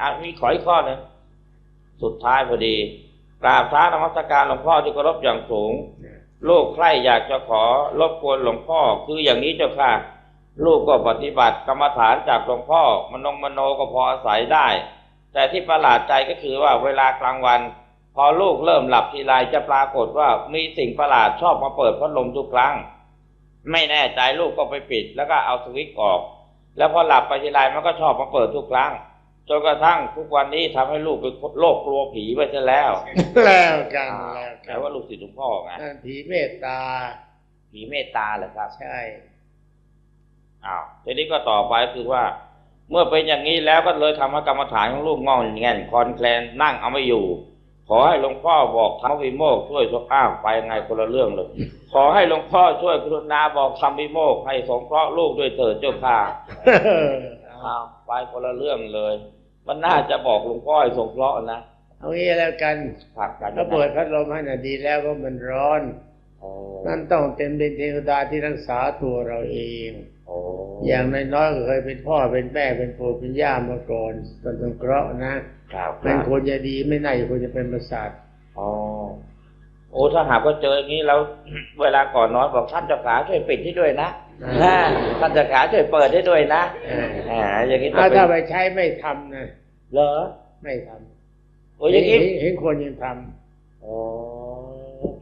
อะมีขออีกข้อหนึ่งสุดท้ายพอดี กราบท้านมัสการหลวงพ่อที่เคารพอย่างสูง ลูกใคร่อยากจะขอรบกวนหลวงพ่อ คืออย่างนี้เจ้าค่ะ ลูกก็ปฏิบัติกรรมฐานจากหลวงพ่อมนงมโนก็พออาศัยได้ แต่ที่ประหลาดใจก็คือว่าเวลากลางวัน พอลูกเริ่มหลับทีไรจะปรากฏว่ามีสิ่งประหลาดชอบมาเปิดพัดลมทุกครั้ง ไม่แน่ใจลูกก็ไปปิด แล้วก็เอาสวิตช์ออก แล้วพอหลับไปทีไรมันก็ชอบมาเปิดทุกครั้ง จนกระทั่งทุกวันนี้ทำให้ลูกเป็นโรคกลัวผีไปซะแล้ว แล้วกันแล้วกัแต่นว่าลูกศิษย์หลวงพ่อไงนั่นผีเมตตา ผีเมตตาเหรอครับ ใช่อ้าวทีนี้ก็ต่อไปคือว่า เมื่อเป็นอย่างนี้แล้วก็เลยทำให้กรรมฐานของลูกงองแงนคลอนแคลนนั่งเอาไม่อยู่ ขอให้หลวงพ่อบอกทำวิโมกข์ช่วยสอ้าวไปยังไงคนละเรื่องเลยขอให้หลวงพ่อช่วยกรุณาบอกทำวิโมกข์ให้สงเคราะห์ลูกด้วยเถิดเจ้าค่ะอ้าวไปคนละเรื่องเลย มันน่าจะบอกหลวงพ่อให้สงเคราะห์นะเอางี้แล้วกันผลักกันถ้าเปิดพัดลมให้น่ะดีแล้วก็มันร้อนโอ้นั่นต้องเป็นเป็นเทวดาที่รักษาตัวเราเองโอ้อย่างน้อยๆก็เคยเป็นพ่อเป็นแม่เป็นปู่เป็นย่ามาก่อนตอนต้องเคราะห์นะครับคเป็นรับคนจะดีไม่น่าจะควรจะเป็นประสาทอ๋อโอ้ถ้าหากว่าเจออย่างนี้แล้ว เวลาก่อนนอนบอกท่านเจ้าขาช่วยปิดให้ด้วยนะ อ่าอ่าท่านเจ้าขาช่วยเปิดให้ด้วยนะเอออ่าอย่างนี้ต้อถ้างเป็นถ้าไปใช้ไม่ทำนะเหรอไม่ทำโอ้อย่างนี้เห็นเห็นคนยังทโอ้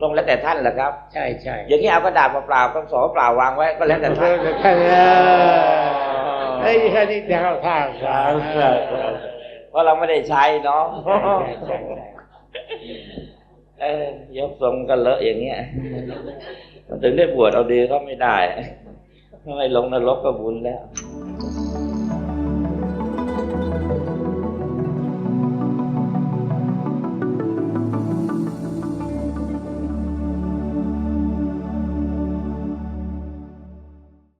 ตรงแล้วแต่ท่านแหละครับำใช่ใช่อย่างนี้เอากระดาษเปล่าๆกับสอเปล่าวางไว้ก็แล้วแต่ท่านแค่นี้ไอ้ยแค่นี้จะเข้าท่าครับเพราะเราไม่ได้ใช้เนาะใช่ใช่ใช่เอ้ยยกทรงกันเลอะอย่างเงี้ยมันถึงได้บวชเอาดีก็ไม่ได้ ไม่ลงนรกก็บุญแล้ว